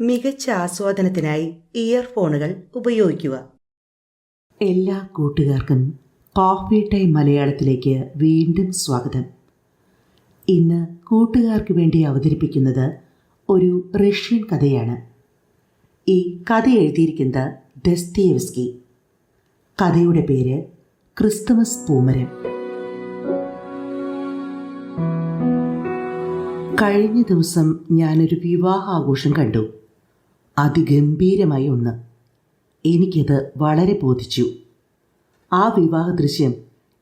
മികച്ച ആസ്വാദനത്തിനായി ഇയർഫോണുകൾ ഉപയോഗിക്കുക. എല്ലാ കൂട്ടുകാർക്കും കോഫി ടൈം മലയാളത്തിലേക്ക് വീണ്ടും സ്വാഗതം. ഇന്ന് കൂട്ടുകാർക്ക് വേണ്ടി അവതരിപ്പിക്കുന്നത് ഒരു റഷ്യൻ കഥയാണ്. ഈ കഥ എഴുതിയിരിക്കുന്നത് ദസ്തേവസ്കി കഥയുടെ പേര് ക്രിസ്തുമസ് പൂമരം കഴിഞ്ഞ ദിവസം ഞാനൊരു വിവാഹാഘോഷം കണ്ടു. അതിഗംഭീരമായ ഒന്ന്. എനിക്കത് വളരെ ബോധിച്ചു. ആ വിവാഹ ദൃശ്യം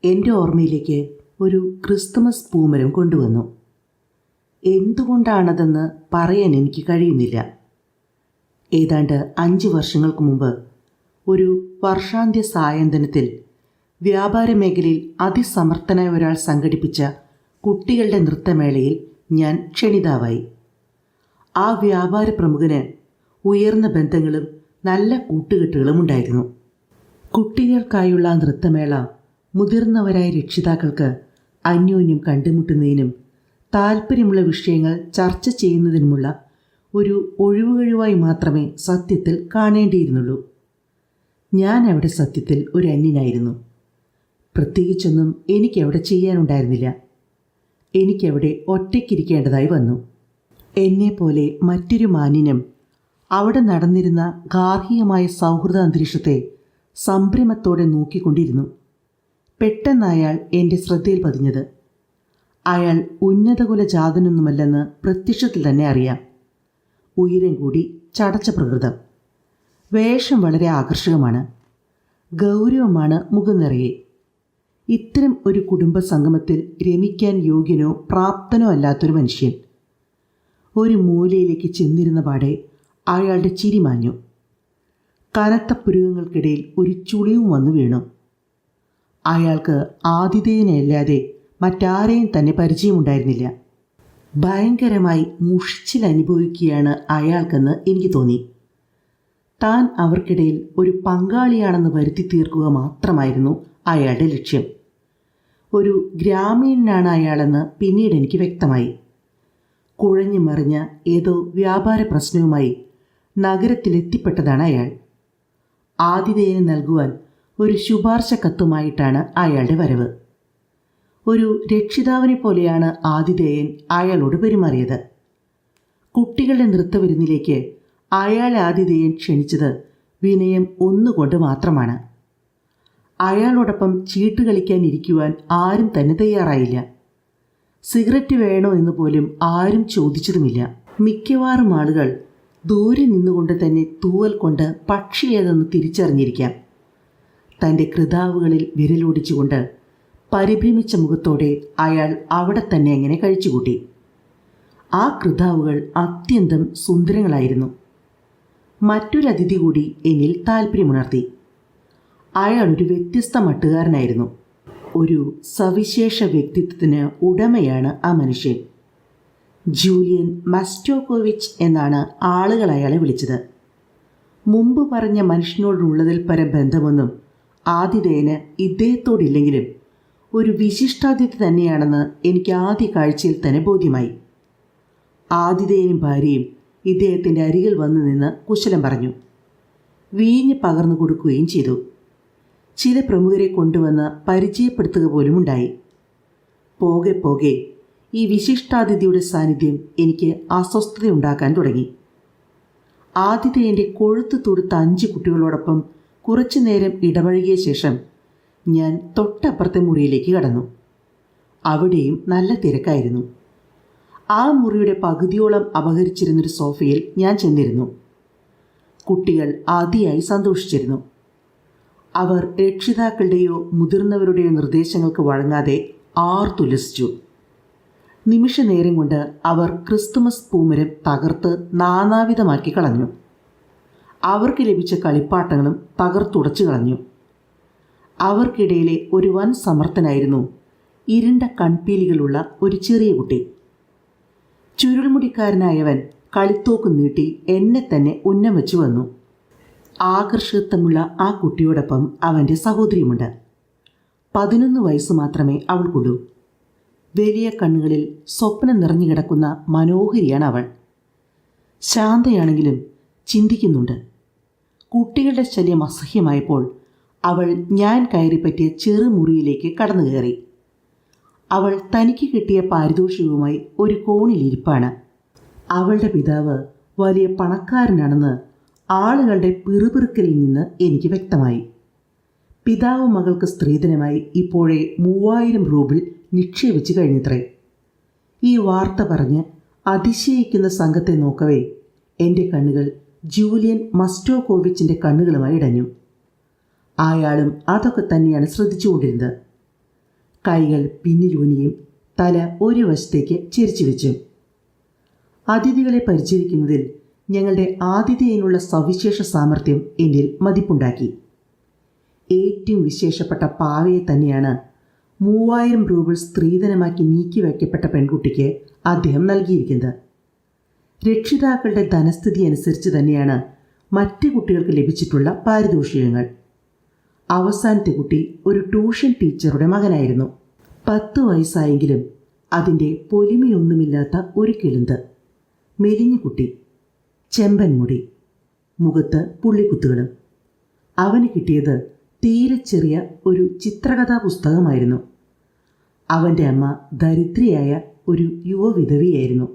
എന്റെ ഓർമ്മയിലേക്ക് ഒരു ക്രിസ്തുമസ് പൂമരം കൊണ്ടുവന്നു. എന്തുകൊണ്ടാണതെന്ന് പറയാൻ എനിക്ക് കഴിയുന്നില്ല. ഏതാണ്ട് അഞ്ച് വർഷങ്ങൾക്ക് മുമ്പ് ഒരു വർഷാന്ത്യ സായന്തനത്തിൽ വ്യാപാര മേഖലയിൽ അതിസമർത്ഥനായ ഒരാൾ സംഘടിപ്പിച്ച കുട്ടികളുടെ നൃത്തമേളയിൽ ഞാൻ ക്ഷണിതാവായി. ആ വ്യാപാര പ്രമുഖന് ഉയർന്ന ബന്ധങ്ങളും നല്ല കൂട്ടുകെട്ടുകളും ഉണ്ടായിരുന്നു. കുട്ടികൾക്കായുള്ള നൃത്തമേള മുതിർന്നവരായ രക്ഷിതാക്കൾക്ക് അന്യോന്യം കണ്ടുമുട്ടുന്നതിനും താല്പര്യമുള്ള വിഷയങ്ങൾ ചർച്ച ചെയ്യുന്നതിനുമുള്ള ഒരു ഒഴിവുകഴിവായി മാത്രമേ സത്യത്തിൽ കാണേണ്ടിയിരുന്നുള്ളൂ. ഞാൻ അവിടെ സത്യത്തിൽ ഒരു അന്യനായിരുന്നു. പ്രത്യേകിച്ചൊന്നും എനിക്കവിടെ ചെയ്യാനുണ്ടായിരുന്നില്ല. എനിക്കവിടെ ഒറ്റയ്ക്കിരിക്കേണ്ടതായി വന്നു. എന്നെപ്പോലെ മറ്റൊരു മാന്യനും അവിടെ നടന്നിരുന്ന ഗാർഹികമായ സൗഹൃദ അന്തരീക്ഷത്തെ സംഭ്രമത്തോടെ നോക്കിക്കൊണ്ടിരുന്നു. പെട്ടെന്ന് അയാൾ എന്റെ ശ്രദ്ധയിൽ പതിഞ്ഞത്. അയാൾ ഉന്നതകുല ജാതനൊന്നുമല്ലെന്ന് പ്രത്യക്ഷത്തിൽ തന്നെ അറിയാം. ഉയരം കൂടി ചടച്ച പ്രകൃതം. വേഷം വളരെ ആകർഷകമാണ്. ഗൗരവമാണ് മുഖം നിറയെ ഇത്തരം ഒരു കുടുംബ സംഗമത്തിൽ രമിക്കാൻ യോഗ്യനോ പ്രാപ്തനോ അല്ലാത്തൊരു മനുഷ്യൻ. ഒരു മൂലയിലേക്ക് ചെന്നിരുന്ന പാടെ അയാളുടെ ചിരി മാഞ്ഞു. കനത്ത പുരുകങ്ങൾക്കിടയിൽ ഒരു ചുളിയും വന്നു വീണു. അയാൾക്ക് ആതിഥേയനല്ലാതെ മറ്റാരെയും തന്നെ പരിചയമുണ്ടായിരുന്നില്ല. ഭയങ്കരമായി മുഷിച്ചിൽ അനുഭവിക്കുകയാണ് അയാൾക്കെന്ന് എനിക്ക് തോന്നി. താൻ അവർക്കിടയിൽ ഒരു പങ്കാളിയാണെന്ന് വരുത്തി തീർക്കുക മാത്രമായിരുന്നു അയാളുടെ ലക്ഷ്യം. ഒരു ഗ്രാമീണനാണ് അയാളെന്ന് പിന്നീട് എനിക്ക് വ്യക്തമായി. കുഴഞ്ഞു മറിഞ്ഞ ഏതോ വ്യാപാര പ്രശ്നവുമായി നഗരത്തിലെത്തിപ്പെട്ടതാണ് അയാൾ. ആതിഥേയന് നൽകുവാൻ ഒരു ശുപാർശ കത്തുമായിട്ടാണ് അയാളുടെ വരവ്. ഒരു രക്ഷിതാവിനെ പോലെയാണ് ആതിഥേയൻ അയാളോട് പെരുമാറിയത്. കുട്ടികളുടെ നൃത്തവിരുന്നിലേക്ക് അയാൾ ആതിഥേയൻ ക്ഷണിച്ചത് വിനയം ഒന്നുകൊണ്ട് മാത്രമാണ്. അയാളോടൊപ്പം ചീട്ട് കളിക്കാൻ ഇരിക്കുവാൻ ആരും തന്നെ തയ്യാറായില്ല. സിഗരറ്റ് വേണോ എന്ന് പോലും ആരും ചോദിച്ചതുമില്ല. മിക്കവാറും ആളുകൾ ദൂരെ നിന്നുകൊണ്ട് തന്നെ തൂവൽ കൊണ്ട് പക്ഷി ഏതെന്ന് തിരിച്ചറിഞ്ഞിരിക്കാം. തന്റെ കൃതാവുകളിൽ വിരലോടിച്ചുകൊണ്ട് പരിഭ്രമിച്ച മുഖത്തോടെ അയാൾ അവിടെ തന്നെ എങ്ങനെ കഴിച്ചുകൂട്ടി? ആ കൃതാവുകൾ അത്യന്തം സുന്ദരങ്ങളായിരുന്നു. മറ്റൊരതിഥി കൂടി എന്നിൽ താല്പര്യമുണർത്തി അയാൾ ഒരു വ്യത്യസ്ത മട്ടുകാരനായിരുന്നു. ഒരു സവിശേഷ വ്യക്തിത്വത്തിന് ഉടമയാണ് ആ മനുഷ്യൻ. ജൂലിയൻ മസ്റ്റോക്കോവിച്ച് എന്നാണ് ആളുകൾ അയാളെ വിളിച്ചത്. മുമ്പ് പറഞ്ഞ മനുഷ്യനോടുള്ളതിൽ പരം ബന്ധമൊന്നും ആതിഥേയന് ഇദ്ദേഹത്തോടില്ലെങ്കിലും ഒരു വിശിഷ്ടാതിഥി തന്നെയാണെന്ന് എനിക്ക് ആദ്യ കാഴ്ചയിൽ തന്നെ ബോധ്യമായി. ആതിഥേയനും ഭാര്യയും ഇദ്ദേഹത്തിന്റെ അരികിൽ വന്നു നിന്ന് കുശലം പറഞ്ഞു. വീഞ്ഞ് പകർന്നു കൊടുക്കുകയും ചെയ്തു. ചില പ്രമുഖരെ കൊണ്ടുവന്ന് പരിചയപ്പെടുത്തുക പോലുമുണ്ടായി. പോകെ പോകെ ഈ വിശിഷ്ടാതിഥിയുടെ സാന്നിധ്യം എനിക്ക് അസ്വസ്ഥതയുണ്ടാക്കാൻ തുടങ്ങി. ആതിഥേയന്റെ കൊഴുത്ത് തൊടുത്ത അഞ്ച് കുട്ടികളോടൊപ്പം കുറച്ചു നേരം ഇടപഴകിയ ശേഷം ഞാൻ തൊട്ടപ്പുറത്തെ മുറിയിലേക്ക് കടന്നു. അവിടെയും നല്ല തിരക്കായിരുന്നു. ആ മുറിയുടെ പകുതിയോളം അപഹരിച്ചിരുന്നൊരു സോഫയിൽ ഞാൻ ചെന്നിരുന്നു. കുട്ടികൾ ആദ്യമായി സന്തോഷിച്ചിരുന്നു. അവർ രക്ഷിതാക്കളുടെയോ മുതിർന്നവരുടെയോ നിർദ്ദേശങ്ങൾക്ക് വഴങ്ങാതെ ആർത്തുലസിച്ചു നിമിഷ നേരം കൊണ്ട് അവർ ക്രിസ്തുമസ് പൂമരം തകർത്ത് നാനാവിധമാക്കി കളഞ്ഞു. അവർക്ക് ലഭിച്ച കളിപ്പാട്ടങ്ങളും തകർത്തുടച്ചു കളഞ്ഞു. അവർക്കിടയിലെ ഒരു വൻ സമർത്ഥനായിരുന്നു ഇരുണ്ട കൺപീലികളുള്ള ഒരു ചെറിയ കുട്ടി. ചുരുൾമുടിക്കാരനായവൻ കളിത്തോക്ക് നീട്ടി എന്നെ തന്നെ ഉന്നം വെച്ചു വന്നു. ആകർഷകത്വമുള്ള ആ കുട്ടിയോടൊപ്പം അവന്റെ സഹോദരിയുമുണ്ട്. പതിനൊന്ന് വയസ്സ് മാത്രമേ അവൾക്കുള്ളൂ. വലിയ കണ്ണുകളിൽ സ്വപ്നം നിറഞ്ഞു കിടക്കുന്ന മനോഹരിയാണ് അവൾ. ശാന്തയാണെങ്കിലും ചിന്തിക്കുന്നുണ്ട്. കുട്ടികളുടെ ശല്യം അസഹ്യമായപ്പോൾ അവൾ ഞാൻ കയറിപ്പറ്റിയ ചെറുമുറിയിലേക്ക് കടന്നു കയറി അവൾ തനിക്ക് കിട്ടിയ പാരിതോഷികവുമായി ഒരു കോണിലിരിപ്പാണ് അവളുടെ പിതാവ് വലിയ പണക്കാരനാണെന്ന് ആളുകളുടെ പിറുപിറുക്കലിൽ നിന്ന് എനിക്ക് വ്യക്തമായി. പിതാവ് മകൾക്ക് സ്ത്രീധനമായി ഇപ്പോഴേ മൂവായിരം റൂബിൾ നിക്ഷേപിച്ചു കഴിഞ്ഞത്രേ. ഈ വാർത്ത പറഞ്ഞ് അതിശയിക്കുന്ന സംഘത്തെ നോക്കവേ എന്റെ കണ്ണുകൾ ജൂലിയൻ മസ്റ്റോകോവിച്ചിന്റെ കണ്ണുകളുമായി ഇടഞ്ഞു. അയാളും അതൊക്കെ തന്നെയാണ് ശ്രദ്ധിച്ചുകൊണ്ടിരുന്നത്. കൈകൾ പിന്നിലൂനിയും തല ഒരു വശത്തേക്ക് ചിരിച്ചു വെച്ചു. അതിഥികളെ പരിചരിക്കുന്നതിൽ ഞങ്ങളുടെ ആതിഥേയനുള്ള സവിശേഷ സാമർഥ്യം എന്നിൽ മതിപ്പുണ്ടാക്കി. ഏറ്റവും വിശേഷപ്പെട്ട പാവയെ തന്നെയാണ് മൂവായിരം രൂപ സ്ത്രീധനമാക്കി നീക്കി വയ്ക്കപ്പെട്ട പെൺകുട്ടിക്ക് അദ്ദേഹം നൽകിയിരിക്കുന്നത്. രക്ഷിതാക്കളുടെ ധനസ്ഥിതി അനുസരിച്ച് തന്നെയാണ് മറ്റ് കുട്ടികൾക്ക് ലഭിച്ചിട്ടുള്ള പാരിതോഷികങ്ങൾ. അവസാനത്തെ കുട്ടി ഒരു ട്യൂഷൻ ടീച്ചറുടെ മകനായിരുന്നു. പത്ത് വയസ്സായെങ്കിലും അതിന്റെ പൊലിമയൊന്നുമില്ലാത്ത ഒരു കിളുന്ത്. മെലിഞ്ഞ കുട്ടി. ചെമ്പൻ മുടി മുഖത്ത് പുള്ളിക്കുത്തുകളും. അവന് കിട്ടിയത് തീരെ ചെറിയ ഒരു ചിത്രകഥാ പുസ്തകമായിരുന്നു അവന്റെ അമ്മ ദരിദ്രയായ ഒരു യുവവിധവിയായിരുന്നു.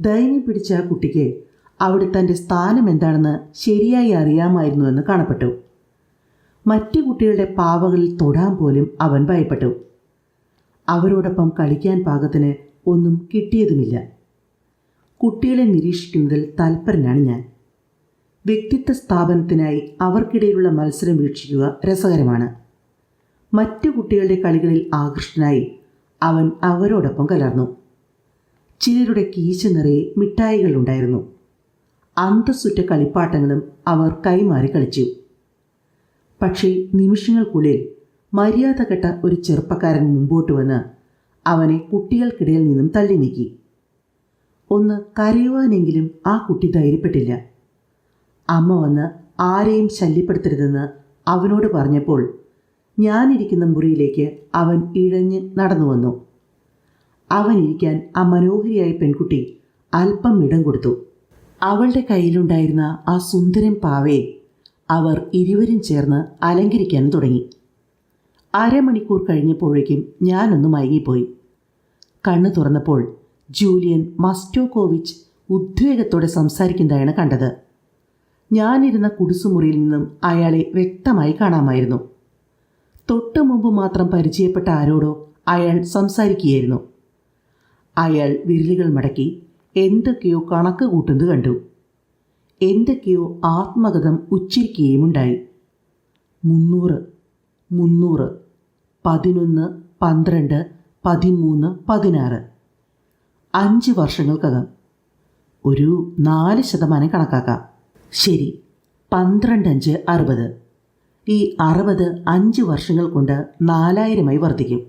ദൈന്യം പിടിച്ച ആ കുട്ടിക്ക് അവിടെ തന്റെ സ്ഥാനം എന്താണെന്ന് ശരിയായി അറിയാമായിരുന്നുവെന്ന് കാണപ്പെട്ടു. മറ്റു കുട്ടികളുടെ പാവകളിൽ തൊടാൻ പോലും അവൻ ഭയപ്പെട്ടു. അവരോടൊപ്പം കളിക്കാൻ പാകത്തിന് ഒന്നും കിട്ടിയതുമില്ല. കുട്ടികളെ നിരീക്ഷിക്കുന്നതിൽ തൽപരനാണ് ഞാൻ. വ്യക്തിത്വ സ്ഥാപനത്തിനായി അവർക്കിടയിലുള്ള മത്സരം വീക്ഷിക്കുക രസകരമാണ്. മറ്റു കുട്ടികളുടെ കളികളിൽ ആകൃഷ്ടനായി അവൻ അവരോടൊപ്പം കലർന്നു. ചിലരുടെ കീശ നിറയെ മിഠായികളുണ്ടായിരുന്നു അന്തസ്സുറ്റ കളിപ്പാട്ടങ്ങളും അവർ കൈമാറി കളിച്ചു. പക്ഷേ നിമിഷങ്ങൾക്കുള്ളിൽ മര്യാദ കെട്ട ഒരു ചെറുപ്പക്കാരൻ മുമ്പോട്ട് വന്ന് അവനെ കുട്ടികൾക്കിടയിൽ നിന്നും തള്ളി നീക്കി. ഒന്ന് കരയുവാനെങ്കിലും ആ കുട്ടി ധൈര്യപ്പെട്ടില്ല. അമ്മ വന്ന് ആരെയും ശല്യപ്പെടുത്തരുതെന്ന് അവനോട് പറഞ്ഞപ്പോൾ ഞാനിരിക്കുന്ന മുറിയിലേക്ക് അവൻ ഇഴഞ്ഞ് നടന്നു വന്നു. അവനിരിക്കാൻ ആ മനോഹരിയായ പെൺകുട്ടി അല്പം ഇടം കൊടുത്തു. അവളുടെ കയ്യിലുണ്ടായിരുന്ന ആ സുന്ദരൻ പാവയെ അവർ ഇരുവരും ചേർന്ന് അലങ്കരിക്കാൻ തുടങ്ങി. അരമണിക്കൂർ കഴിഞ്ഞപ്പോഴേക്കും ഞാനൊന്ന് മയങ്ങിപ്പോയി. കണ്ണു തുറന്നപ്പോൾ ജൂലിയൻ മസ്റ്റോകോവിച്ച് ഉദ്വേഗത്തോടെ സംസാരിക്കുന്നതായാണ് കണ്ടത്. ഞാനിരുന്ന കുടിസുമുറിയിൽ നിന്നും അയാളെ വ്യക്തമായി കാണാമായിരുന്നു. തൊട്ടു മുമ്പ് മാത്രം പരിചയപ്പെട്ട ആരോടോ അയാൾ സംസാരിക്കുകയായിരുന്നു. അയാൾ വിരലുകൾ മടക്കി എന്തൊക്കെയോ കണക്ക് കൂട്ടുന്നത് കണ്ടു. എന്തൊക്കെയോ ആത്മഗതം ഉച്ചരിക്കുകയുമുണ്ടായി. മുന്നൂറ് മുന്നൂറ് പതിനൊന്ന് പന്ത്രണ്ട് പതിമൂന്ന് പതിനാറ്. അഞ്ച് വർഷങ്ങൾക്കകം. ഒരു നാല് ശതമാനം കണക്കാക്കാം. ശരി പന്ത്രണ്ട് അഞ്ച് അറുപത്. ഈ അറുപത് അഞ്ച് വർഷങ്ങൾ കൊണ്ട് നാലായിരമായി വർദ്ധിക്കും.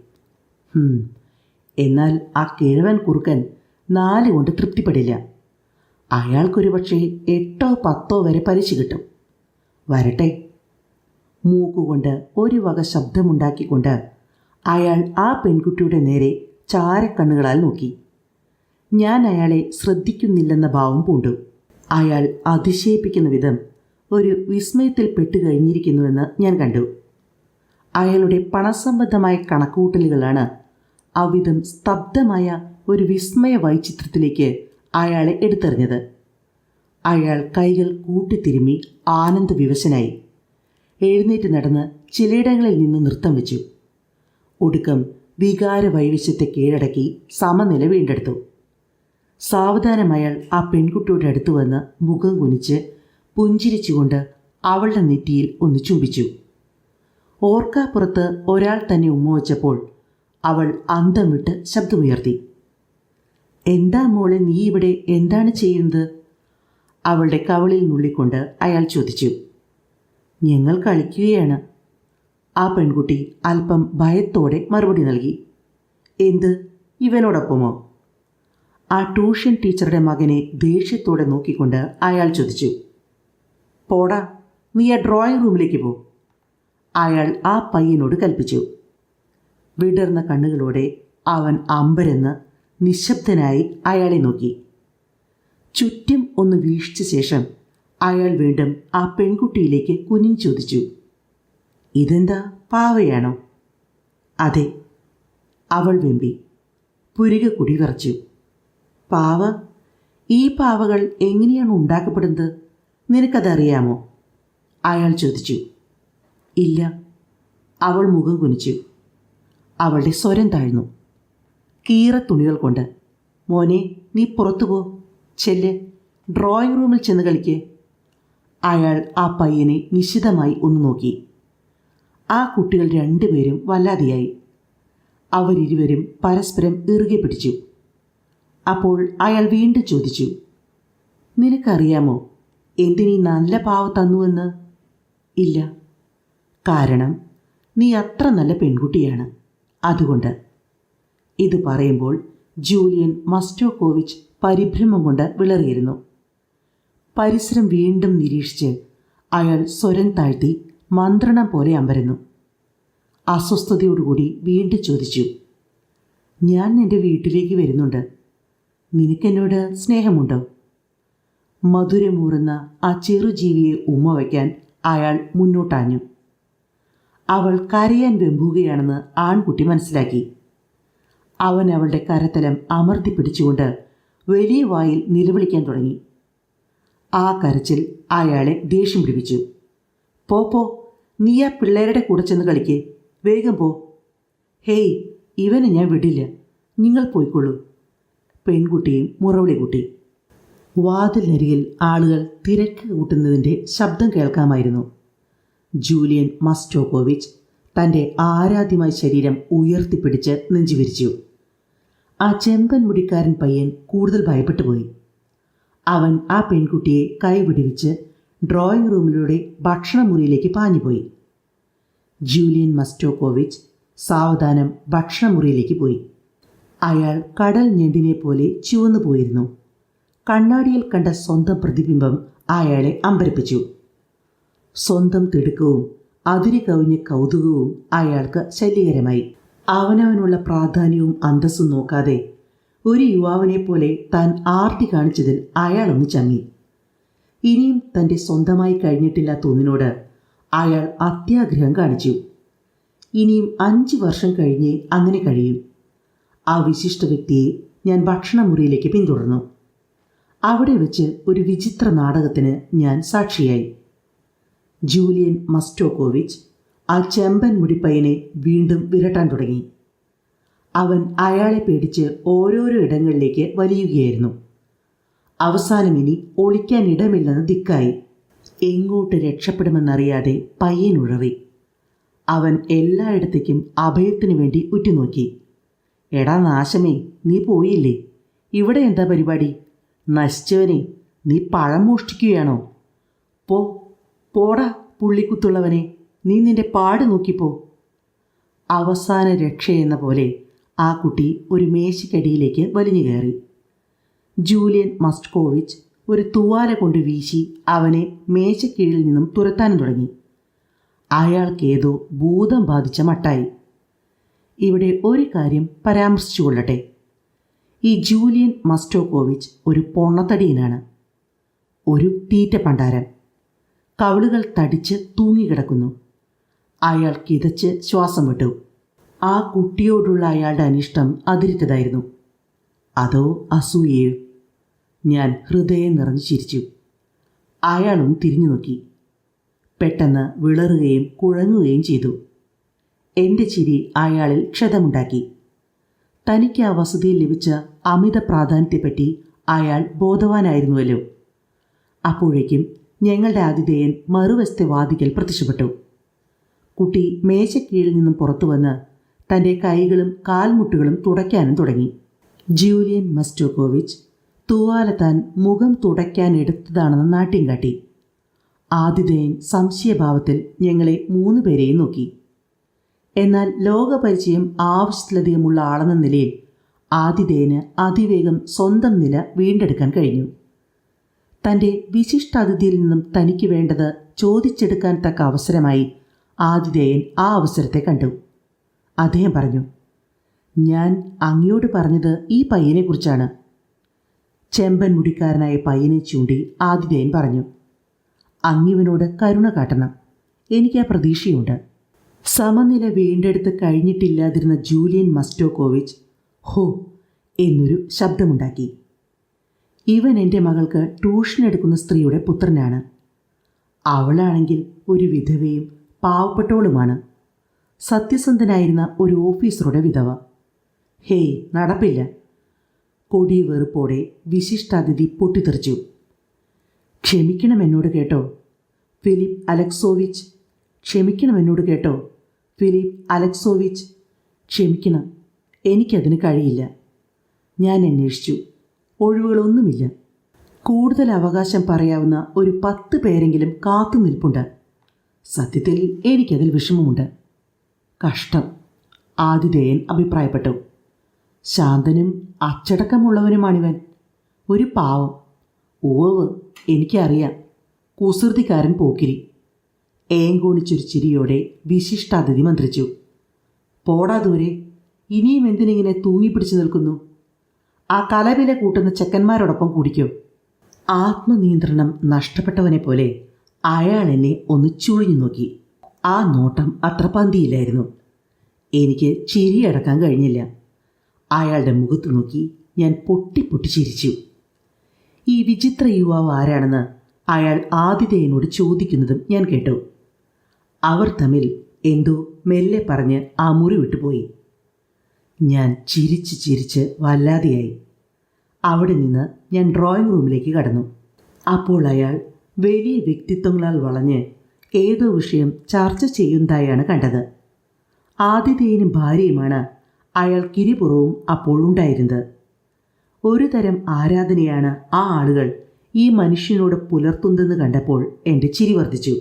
എന്നാൽ ആ കിഴവൻ കുറുക്കൻ നാല് കൊണ്ട് തൃപ്തിപ്പെടില്ല. അയാൾക്കൊരു പക്ഷേ എട്ടോ പത്തോ വരെ പലിശ കിട്ടും. വരട്ടെ. മൂക്കുകൊണ്ട് ഒരു വക ശബ്ദമുണ്ടാക്കിക്കൊണ്ട് അയാൾ ആ പെൺകുട്ടിയുടെ നേരെ ചാരക്കണ്ണുകളാൽ നോക്കി. ഞാൻ അയാളെ ശ്രദ്ധിക്കുന്നില്ലെന്ന ഭാവം പൂണ്ടു. അയാൾ അതിശയിപ്പിക്കുന്ന വിധം ഒരു വിസ്മയത്തിൽ പെട്ടുകഴിഞ്ഞിരിക്കുന്നുവെന്ന് ഞാൻ കണ്ടു. അയാളുടെ പണസംബന്ധമായ കണക്കുകൂട്ടലുകളാണ് അവിധം സ്തബ്ധമായ ഒരു വിസ്മയ വൈചിത്രത്തിലേക്ക് അയാളെ എടുത്തെറിഞ്ഞത്. അയാൾ കൈകൾ കൂട്ടിത്തിരുമ്മി ആനന്ദവിവശനായി എഴുന്നേറ്റ് നടന്ന് ചിലയിടങ്ങളിൽ നിന്ന് നൃത്തം വെച്ചു. ഒടുക്കം വികാര വൈവശ്യത്തെ കീഴടക്കി സമനില വീണ്ടെടുത്തു. സാവധാനം അയാൾ ആ പെൺകുട്ടിയുടെ അടുത്ത് വന്ന് മുഖം കുനിച്ച് പുഞ്ചിരിച്ചുകൊണ്ട് അവളുടെ നെറ്റിയിൽ ഒന്ന് ചുംബിച്ചു. ഓർക്കാപ്പുറത്ത് ഒരാൾ തന്നെ ഉമ്മ വച്ചപ്പോൾ അവൾ അന്തം വിട്ട് ശബ്ദമുയർത്തി. എന്താ മോളെ നീ ഇവിടെ എന്താണ് ചെയ്യുന്നത്? അവളുടെ കവളിൽ നുള്ളിക്കൊണ്ട് അയാൾ ചോദിച്ചു. ഞങ്ങൾ കളിക്കുകയാണ്. ആ പെൺകുട്ടി അല്പം ഭയത്തോടെ മറുപടി നൽകി. എന്ത്? ഇവനോടൊപ്പമോ? ആ ട്യൂഷൻ ടീച്ചറുടെ മകനെ ദേഷ്യത്തോടെ നോക്കിക്കൊണ്ട് അയാൾ ചോദിച്ചു. പോടാ നീ ആ ഡ്രോയിങ് റൂമിലേക്ക് പോ. അയാൾ ആ പയ്യനോട് കൽപ്പിച്ചു. വിടർന്ന കണ്ണുകളോടെ അവൻ അമ്പരെന്ന് നിശബ്ദനായി അയാളെ നോക്കി. ചുറ്റും ഒന്ന് വീക്ഷിച്ച ശേഷം അയാൾ വീണ്ടും ആ പെൺകുട്ടിയിലേക്ക് കുനിഞ്ഞു ചോദിച്ചു ഇതെന്താ പാവയാണോ? അതെ. അവൾ വെമ്പി പുരുക കുടി വിറച്ചു. പാവ ഈ പാവകൾ എങ്ങനെയാണ് ഉണ്ടാക്കപ്പെടുന്നത്? നിനക്കതറിയാമോ? അയാൾ ചോദിച്ചു. ഇല്ല. അവൾ മുഖം കുനിച്ചു. അവളുടെ സ്വരം താഴ്ന്നു. കീറ തുണികൾ കൊണ്ട് മോനെ നീ പുറത്തു പോ. ചെല്ല്. ഡ്രോയിങ് റൂമിൽ ചെന്ന് കളിക്ക്. അയാൾ ആ പയ്യനെ നിശിതമായി ഒന്ന് നോക്കി. ആ കുട്ടികൾ രണ്ടുപേരും വല്ലാതെയായി. അവരിരുവരും പരസ്പരം ഇറുകെ പിടിച്ചു. അപ്പോൾ അയാൾ വീണ്ടും ചോദിച്ചു നിനക്കറിയാമോ എന്തിനീ നല്ല പാവ തന്നുവെന്ന്? ഇല്ല. കാരണം നീ അത്ര നല്ല പെൺകുട്ടിയാണ്. അതുകൊണ്ട്. ഇത് പറയുമ്പോൾ ജൂലിയൻ മസ്റ്റോക്കോവിച്ച് പരിഭ്രമം കൊണ്ട് വിളറിയിരുന്നു. പരിസരം വീണ്ടും നിരീക്ഷിച്ച് അയാൾ സ്വരം താഴ്ത്തി മന്ത്രണം പോലെ അമ്പരന്നു. അസ്വസ്ഥതയോടുകൂടി വീണ്ടും ചോദിച്ചു ഞാൻ നിന്റെ വീട്ടിലേക്ക് വരുന്നുണ്ട്. നിനക്കെന്നോട് സ്നേഹമുണ്ടോ? മധുരമൂറുന്ന ആ ചെറുജീവിയെ ഉമ്മ വയ്ക്കാൻ അയാൾ മുന്നോട്ടാഞ്ഞു. അവൾ കരയാൻ വെമ്പുകയാണെന്ന് ആൺകുട്ടി മനസ്സിലാക്കി. അവൻ അവളുടെ കരത്തലം അമർത്തി പിടിച്ചുകൊണ്ട് വലിയ വായിൽ നിലവിളിക്കാൻ തുടങ്ങി. ആ കരച്ചിൽ അയാളെ ദേഷ്യം പിടിപ്പിച്ചു. പോ പോ നീ ആ പിള്ളേരുടെ കൂടെ ചെന്ന് കളിക്ക്. വേഗം പോ. ഹേയ് ഇവനെ ഞാൻ വിടില്ല. നിങ്ങൾ പോയിക്കൊള്ളൂ. പെൺകുട്ടിയും മുറവിളി കൂട്ടി. വാതിലിനരികിൽ ആളുകൾ തിരക്ക് കൂട്ടുന്നതിന്റെ ശബ്ദം കേൾക്കാമായിരുന്നു. ജൂലിയൻ മസ്റ്റോക്കോവിച്ച് തന്റെ ആരാധ്യമായ ശരീരം ഉയർത്തിപ്പിടിച്ച് നെഞ്ചുവിരിച്ചു. ആ ചെമ്പൻ മുടിക്കാരൻ പയ്യൻ കൂടുതൽ ഭയപ്പെട്ടു പോയി അവൻ ആ പെൺകുട്ടിയെ കൈവിടിവിച്ച് ഡ്രോയിങ് റൂമിലൂടെ ഭക്ഷണമുറിയിലേക്ക് പാഞ്ഞുപോയി. ജൂലിയൻ മസ്റ്റോക്കോവിച്ച് സാവധാനം ഭക്ഷണമുറിയിലേക്ക് പോയി. അയാൾ കടൽ ഞെണ്ടിനെ പോലെ ചുവന്നു പോയിരുന്നു കണ്ണാടിയിൽ കണ്ട സ്വന്തം പ്രതിബിംബം അയാളെ അമ്പരപ്പിച്ചു. സ്വന്തം തിടുക്കവും അതിരി കവിഞ്ഞ കൗതുകവും അയാൾക്ക് ശല്യകരമായി. അവനവനുള്ള പ്രാധാന്യവും അന്തസ്സും നോക്കാതെ ഒരു യുവാവിനെ പോലെ താൻ ആർത്തി കാണിച്ചതിൽ അയാളൊന്ന് ചമ്മി. ഇനിയും തന്റെ സ്വന്തമായി കഴിഞ്ഞിട്ടില്ല തോന്നിനോട് അയാൾ അത്യാഗ്രഹം കാണിച്ചു. ഇനിയും അഞ്ച് വർഷം കഴിഞ്ഞേ അങ്ങനെ കഴിയും. ആ വിശിഷ്ട വ്യക്തിയെ ഞാൻ ഭക്ഷണമുറിയിലേക്ക് പിന്തുടർന്നു. അവിടെ വെച്ച് ഒരു വിചിത്ര നാടകത്തിന് ഞാൻ സാക്ഷിയായി. ജൂലിയൻ മസ്റ്റോക്കോവിച്ച് ആ ചെമ്പൻ മുടിപ്പയ്യനെ വീണ്ടും വിരട്ടാൻ തുടങ്ങി. അവൻ അയാളെ പേടിച്ച് ഓരോരോ ഇടങ്ങളിലേക്ക് വലിയുകയായിരുന്നു. അവസാനം ഇനി ഒളിക്കാൻ ഇടമില്ലെന്ന് ദിക്കായി. എങ്ങോട്ട് രക്ഷപ്പെടുമെന്നറിയാതെ പയ്യൻ ഉഴറി. അവൻ എല്ലായിടത്തേക്കും അഭയത്തിനു വേണ്ടി ഉറ്റുനോക്കി. എടാ നാശമേ നീ പോയില്ലേ? ഇവിടെ എന്താ പരിപാടി? നശിച്ചവനെ നീ പഴം മോഷ്ടിക്കുകയാണോ? പോ പോടാ പുള്ളിക്കുത്തുള്ളവനെ നീ നിന്റെ പാട് നോക്കിപ്പോ. അവസാന രക്ഷയെന്ന പോലെ ആ കുട്ടി ഒരു മേശിക്കടിയിലേക്ക് വലിഞ്ഞു കയറി. ജൂലിയൻ മസ്റ്റ്കോവിച്ച് ഒരു തൂവാല കൊണ്ട് വീശി അവനെ മേശക്കീഴിൽ നിന്നും തുരത്താനും തുടങ്ങി. അയാൾക്കേതോ ഭൂതം ബാധിച്ച മട്ടായി. ഇവിടെ ഒരു കാര്യം പരാമർശിച്ചു കൊള്ളട്ടെ ഈ ജൂലിയൻ മസ്റ്റോക്കോവിച്ച് ഒരു പൊണ്ണത്തടിയനാണ് ഒരു തീറ്റ പണ്ടാരൻ കവിളുകൾ തടിച്ച് തൂങ്ങിക്കിടക്കുന്നു. അയാൾ കിതച്ച് ശ്വാസം വിട്ടു. ആ കുട്ടിയോടുള്ള അയാളുടെ അനിഷ്ടം അതിരിച്ചതായിരുന്നു അതോ അസൂയയോ? ഞാൻ ഹൃദയം നിറഞ്ഞു ചിരിച്ചു. അയാളും തിരിഞ്ഞു നോക്കി. പെട്ടെന്ന് വിളറുകയും കുഴങ്ങുകയും ചെയ്തു. എന്റെ ചിരി അയാളിൽ ക്ഷതമുണ്ടാക്കി. തനിക്ക് ആ വസതിയിൽ ലഭിച്ച അമിത പ്രാധാന്യത്തെപ്പറ്റി അയാൾ ബോധവാനായിരുന്നുവല്ലോ. അപ്പോഴേക്കും ഞങ്ങളുടെ ആതിഥേയൻ മറുവശത്തെ വാതിക്കൽ പ്രത്യക്ഷപ്പെട്ടു. കുട്ടി മേശക്കീഴിൽ നിന്നും പുറത്തു വന്ന് തന്റെ കൈകളും കാൽമുട്ടുകളും തുടയ്ക്കാനും തുടങ്ങി. ജൂലിയൻ മസ്റ്റോക്കോവിച്ച് തൂവാല താൻ മുഖം തുടയ്ക്കാൻ എടുത്തതാണെന്ന് നാട്യം കാട്ടി. ആതിഥേയൻ സംശയഭാവത്തിൽ ഞങ്ങളെ മൂന്ന് പേരെയും നോക്കി. എന്നാൽ ലോകപരിചയം ആവശ്യത്തിലധികമുള്ള ആളെന്ന നിലയിൽ ആതിഥേയന് അതിവേഗം സ്വന്തം നില വീണ്ടെടുക്കാൻ കഴിഞ്ഞു. തന്റെ വിശിഷ്ടാതിഥിയിൽ നിന്നും തനിക്ക് വേണ്ടത് ചോദിച്ചെടുക്കാൻ തക്ക അവസരമായി ആതിഥേയൻ ആ അവസരത്തെ കണ്ടു. അദ്ദേഹം പറഞ്ഞു ഞാൻ അങ്ങയോട് പറഞ്ഞത് ഈ പയ്യനെക്കുറിച്ചാണ് ചെമ്പൻ മുടിക്കാരനായ പയ്യനെ ചൂണ്ടി ആതിഥേയൻ പറഞ്ഞു അങ്ങിവനോട് കരുണ കാട്ടണം. എനിക്ക് ആ പ്രതീക്ഷയുണ്ട്. സമനില വീണ്ടെടുത്ത് കഴിഞ്ഞിട്ടില്ലാതിരുന്ന ജൂലിയൻ മസ്റ്റോക്കോവിച്ച് ഹോ എന്നൊരു ശബ്ദമുണ്ടാക്കി. ഇവൻ എന്റെ മകൾക്ക് ട്യൂഷൻ എടുക്കുന്ന സ്ത്രീയുടെ പുത്രനാണ്. അവളാണെങ്കിൽ ഒരു വിധവയും പാവപ്പെട്ടവളുമാണ്. സത്യസന്ധനായിരുന്ന ഒരു ഓഫീസറുടെ വിധവ. ഹേയ് നടപ്പില്ല. കൊടി വെറുപ്പോടെ വിശിഷ്ടാതിഥി പൊട്ടിത്തെറിച്ചു. ക്ഷമിക്കണം എന്നോട് കേട്ടോ. Philip Aleksovich. ക്ഷമിക്കണം എന്നോട് കേട്ടോ. Philip Aleksovich. ക്ഷമിക്കണം. എനിക്കതിന് കഴിയില്ല. ഞാൻ അന്വേഷിച്ചു. ഒഴിവുകളൊന്നുമില്ല. കൂടുതൽ അവകാശം പറയാവുന്ന ഒരു പത്ത് പേരെങ്കിലും കാത്തു നിൽപ്പുണ്ട്. സത്യത്തിൽ എനിക്കതിൽ വിഷമമുണ്ട്. കഷ്ടം. ആതിഥേയൻ അഭിപ്രായപ്പെട്ടു. ശാന്തനും അച്ചടക്കമുള്ളവനുമാണിവൻ. ഒരു പാവം. ഉവവ് എനിക്കറിയാം. കുസൃതിക്കാരൻ പോക്കിരി. ഏങ്കോണിച്ചൊരു ചിരിയോടെ വിശിഷ്ടാതിഥി മന്ത്രിച്ചു. പോടാ ദൂരെ. ഇനിയും എന്തിനിങ്ങനെ തൂങ്ങിപ്പിടിച്ചു നിൽക്കുന്നു? ആ കലവില കൂട്ടുന്ന ചെക്കന്മാരോടൊപ്പം കൂടിക്കോ. ആത്മനിയന്ത്രണം നഷ്ടപ്പെട്ടവനെ പോലെ അയാൾ എന്നെ ഒന്ന് ചുഴിഞ്ഞു നോക്കി. ആ നോട്ടം അത്ര പന്തിയില്ലായിരുന്നു. എനിക്ക് ചിരിയടക്കാൻ കഴിഞ്ഞില്ല. അയാളുടെ മുഖത്ത് നോക്കി ഞാൻ പൊട്ടി പൊട്ടി ചിരിച്ചു. ഈ വിചിത്ര യുവാവ് ആരാണെന്ന് അയാൾ ആതിഥേയനോട് ചോദിക്കുന്നതും ഞാൻ കേട്ടു. അവർ തമ്മിൽ എന്തോ മെല്ലെ പറഞ്ഞ് ആ മുറി വിട്ടുപോയി. ഞാൻ ചിരിച്ച് ചിരിച്ച് വല്ലാതെയായി. അവിടെ നിന്ന് ഞാൻ ഡ്രോയിങ് റൂമിലേക്ക് കടന്നു. അപ്പോൾ അയാൾ വലിയ വ്യക്തിത്വങ്ങളാൽ വളഞ്ഞ് ഏതോ വിഷയം ചർച്ച ചെയ്യുന്നതായാണ് കണ്ടത്. ആതിഥേയനും ഭാര്യയുമാണ് അയാൾ കിരിപുറവും അപ്പോൾ ഉണ്ടായിരുന്നത്. ഒരു തരം ആരാധനയാണ് ആ ആളുകൾ ഈ മനുഷ്യനോട് പുലർത്തുന്നതെന്ന് കണ്ടപ്പോൾ എന്റെ ചിരി വർദ്ധിച്ചു.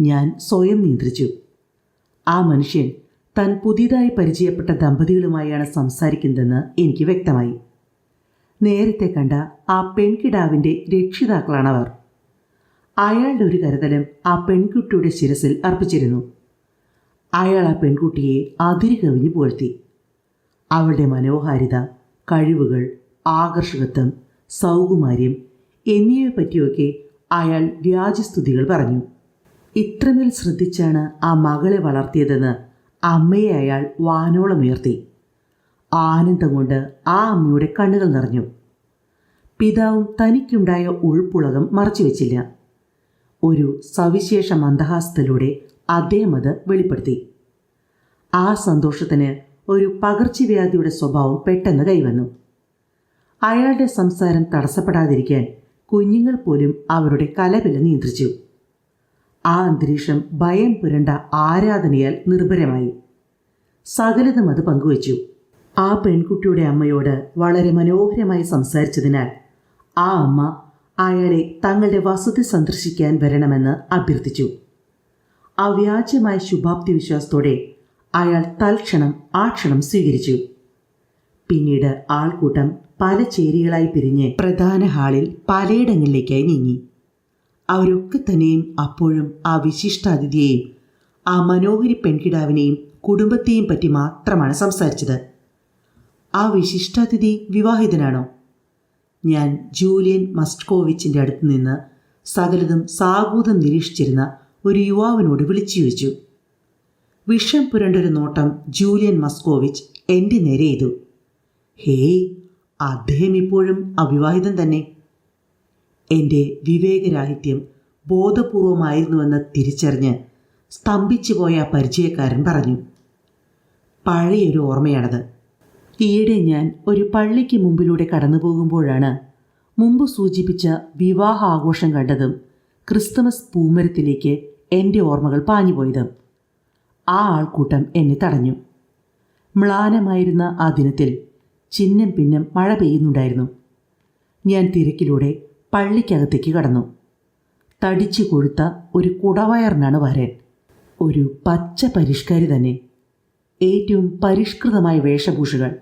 ഞാൻ സ്വയം നിയന്ത്രിച്ചു. ആ മനുഷ്യൻ താൻ പുതിയതായി പരിചയപ്പെട്ട ദമ്പതികളുമായാണ് സംസാരിക്കുന്നതെന്ന് എനിക്ക് വ്യക്തമായി. നേരത്തെ കണ്ട ആ പെൺകിടാവിന്റെ രക്ഷിതാക്കളാണവർ. അയാളുടെ ഒരു കരുതലും ആ പെൺകുട്ടിയുടെ ശിരസിൽ അർപ്പിച്ചിരുന്നു. അയാൾ ആ പെൺകുട്ടിയെ അതിരുകവിഞ്ഞു പുകഴ്ത്തി. അവളുടെ മനോഹാരിത കഴിവുകൾ ആകർഷകത്വം സൗകുമാര്യം എന്നിവയെ പറ്റിയൊക്കെ അയാൾ വ്യാജസ്തുതികൾ പറഞ്ഞു. ഇത്രമേൽ ശ്രദ്ധിച്ചാണ് ആ മകളെ വളർത്തിയതെന്ന് അമ്മയെ അയാൾ വാനോളമുയർത്തി ആനന്ദം കൊണ്ട് ആ അമ്മയുടെ കണ്ണുകൾ നിറഞ്ഞു. പിതാവും തനിക്കുണ്ടായ ഉൾപ്പുളകം മറച്ചുവെച്ചില്ല ഒരു സവിശേഷ മന്ദഹാസത്തിലൂടെ അദ്ദേഹം അത് വെളിപ്പെടുത്തി. ആ സന്തോഷത്തിന് ഒരു പകർച്ചവ്യാധിയുടെ സ്വഭാവം പെട്ടെന്ന് കൈവന്നു. അയാളുടെ സംസാരം തടസ്സപ്പെടാതിരിക്കാൻ കുഞ്ഞുങ്ങൾ പോലും അവരുടെ കലവില നിയന്ത്രിച്ചു. ആ അന്തരീക്ഷം ഭയം പുരണ്ട ആരാധനയാൽ നിർഭരമായി. സകലതും അത് പങ്കുവച്ചു. ആ പെൺകുട്ടിയുടെ അമ്മയോട് വളരെ മനോഹരമായി സംസാരിച്ചതിനാൽ ആ അമ്മ അയാളെ തങ്ങളുടെ വസതി സന്ദർശിക്കാൻ വരണമെന്ന് അഭ്യർത്ഥിച്ചു. അവ്യാജമായ ശുഭാപ്തി വിശ്വാസത്തോടെ അയാൾ തൽക്ഷണം ആ ക്ഷണം സ്വീകരിച്ചു. പിന്നീട് ആൾക്കൂട്ടം പല ചേരികളായി പിരിഞ്ഞ് പ്രധാന ഹാളിൽ പലയിടങ്ങളിലേക്കായി നീങ്ങി. അവരൊക്കെ തന്നെയും അപ്പോഴും ആ വിശിഷ്ടാതിഥിയെയും ആ മനോഹരി പെൺകിടാവിനെയും കുടുംബത്തെയും പറ്റി മാത്രമാണ് സംസാരിച്ചത്. ആ വിശിഷ്ടാതിഥി വിവാഹിതനാണോ? ഞാൻ ജൂലിയൻ മസ്റ്റ്കോവിച്ചിന്റെ അടുത്ത് നിന്ന് സകലതും സാഗൂതം നിരീക്ഷിച്ചിരുന്ന ഒരു യുവാവിനോട് വിളിച്ചു ചോദിച്ചു. വിഷം പുരണ്ടൊരു നോട്ടം ജൂലിയൻ മസ്കോവിച്ച് എന്റെ നേരെ ചെയ്തു ഹേയ് അദ്ദേഹം ഇപ്പോഴും അവിവാഹിതം തന്നെ. എന്റെ വിവേകരാഹിത്യം ബോധപൂർവമായിരുന്നുവെന്ന് തിരിച്ചറിഞ്ഞ് സ്തംഭിച്ചു പോയ പരിചയക്കാരൻ പറഞ്ഞു പഴയൊരു ഓർമ്മയാണത്. ഈയിടെ ഞാൻ ഒരു പള്ളിക്ക് മുമ്പിലൂടെ കടന്നു പോകുമ്പോഴാണ് മുമ്പ് സൂചിപ്പിച്ച വിവാഹ ആഘോഷം കണ്ടതും ക്രിസ്തുമസ് പൂമരത്തിലേക്ക് എന്റെ ഓർമ്മകൾ പാഞ്ഞുപോയതും. ആ ആൾക്കൂട്ടം എന്നെ തടഞ്ഞു. മ്ലാനമായിരുന്ന ആ ദിനത്തിൽ ചിഹ്നം പിന്നം മഴ പെയ്യുന്നുണ്ടായിരുന്നു. ഞാൻ തിരക്കിലൂടെ പള്ളിക്കകത്തേക്ക് കടന്നു. തടിച്ചു കൊഴുത്ത ഒരു കുടവയറിനാണ് വരൻ. ഒരു പച്ച പരിഷ്കാരി തന്നെ. ഏറ്റവും പരിഷ്കൃതമായ വേഷഭൂഷകൾ.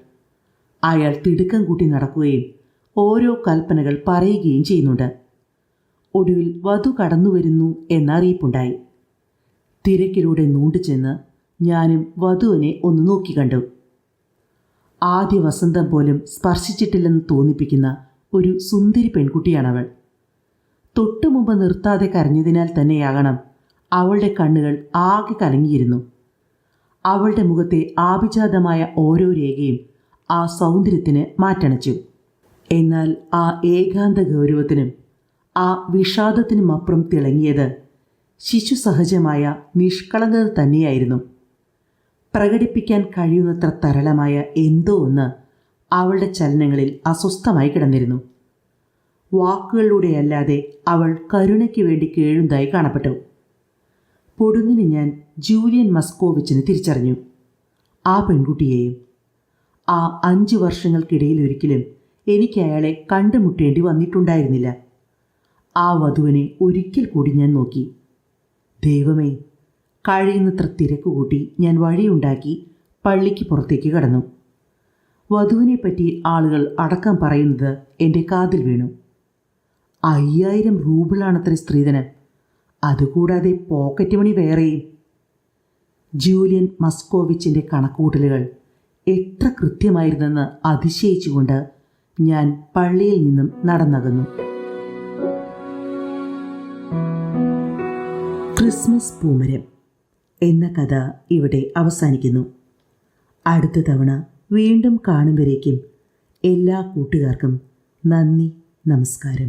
അയാൾ തിടുക്കം കൂട്ടി നടക്കുകയും ഓരോ കൽപ്പനകൾ പറയുകയും ചെയ്യുന്നുണ്ട്. ഒടുവിൽ വധു കടന്നു വരുന്നു എന്നറിയിപ്പുണ്ടായി. തിരക്കിലൂടെ തിരക്കിലൂടെ നൂണ്ടുചെന്ന് ഞാനും വധുവിനെ ഒന്ന് നോക്കിക്കണ്ടു ആദ്യ വസന്തം പോലും സ്പർശിച്ചിട്ടില്ലെന്ന് തോന്നിപ്പിക്കുന്ന ഒരു സുന്ദരി പെൺകുട്ടിയാണവൾ. തൊട്ടു മുമ്പ് നിർത്താതെ കരഞ്ഞതിനാൽ തന്നെയാകണം അവളുടെ കണ്ണുകൾ ആകെ കലങ്ങിയിരുന്നു. അവളുടെ മുഖത്തെ ആഭിജാതമായ ഓരോ രേഖയും ആ സൗന്ദര്യത്തിന് മാറ്റണച്ചു. എന്നാൽ ആ ഏകാന്ത ഗൗരവത്തിനും ആ വിഷാദത്തിനും അപ്പുറം തിളങ്ങിയത് ശിശു സഹജമായ നിഷ്കളങ്കത തന്നെയായിരുന്നു. പ്രകടിപ്പിക്കാൻ കഴിയുന്നത്ര തരളമായ എന്തോ ഒന്ന് അവളുടെ ചലനങ്ങളിൽ അസ്വസ്ഥമായി കിടന്നിരുന്നു. വാക്കുകളിലൂടെ അല്ലാതെ അവൾ കരുണയ്ക്ക് വേണ്ടി കേഴുന്നതായി കാണപ്പെട്ടു. പൊടുന്നിന് ഞാൻ ജൂലിയൻ മസ്കോവിച്ചിനെ തിരിച്ചറിഞ്ഞു. ആ പെൺകുട്ടിയെയും ആ അഞ്ച് വർഷങ്ങൾക്കിടയിൽ ഒരിക്കലും എനിക്ക് അയാളെ കണ്ടുമുട്ടേണ്ടി വന്നിട്ടുണ്ടായിരുന്നില്ല. ആ വധുവിനെ ഒരിക്കൽ കൂടി ഞാൻ നോക്കി. ദൈവമേ കഴിയുന്നത്ര തിരക്ക് കൂട്ടി ഞാൻ വഴിയുണ്ടാക്കി പള്ളിക്ക് പുറത്തേക്ക് കടന്നു. വധുവിനെപ്പറ്റി ആളുകൾ അടക്കം പറയുന്നത് എന്റെ കാതിൽ വീണു. അയ്യായിരം റൂബിളാണത്രേ സ്ത്രീധനം. അതുകൂടാതെ പോക്കറ്റ് മണി വേറെയും. ജൂലിയൻ മസ്കോവിച്ചിന്റെ കണക്കുകൂട്ടലുകൾ എത്ര കൃത്യമായിരുന്നെന്ന് അതിശയിച്ചുകൊണ്ട് ഞാൻ പള്ളിയിൽ നിന്നും നടന്നകന്നു. ക്രിസ്മസ് പൂമരം എന്ന കഥ ഇവിടെ അവസാനിക്കുന്നു. അടുത്ത തവണ വീണ്ടും കാണും വരേക്കും എല്ലാ കൂട്ടുകാർക്കും നന്ദി നമസ്കാരം.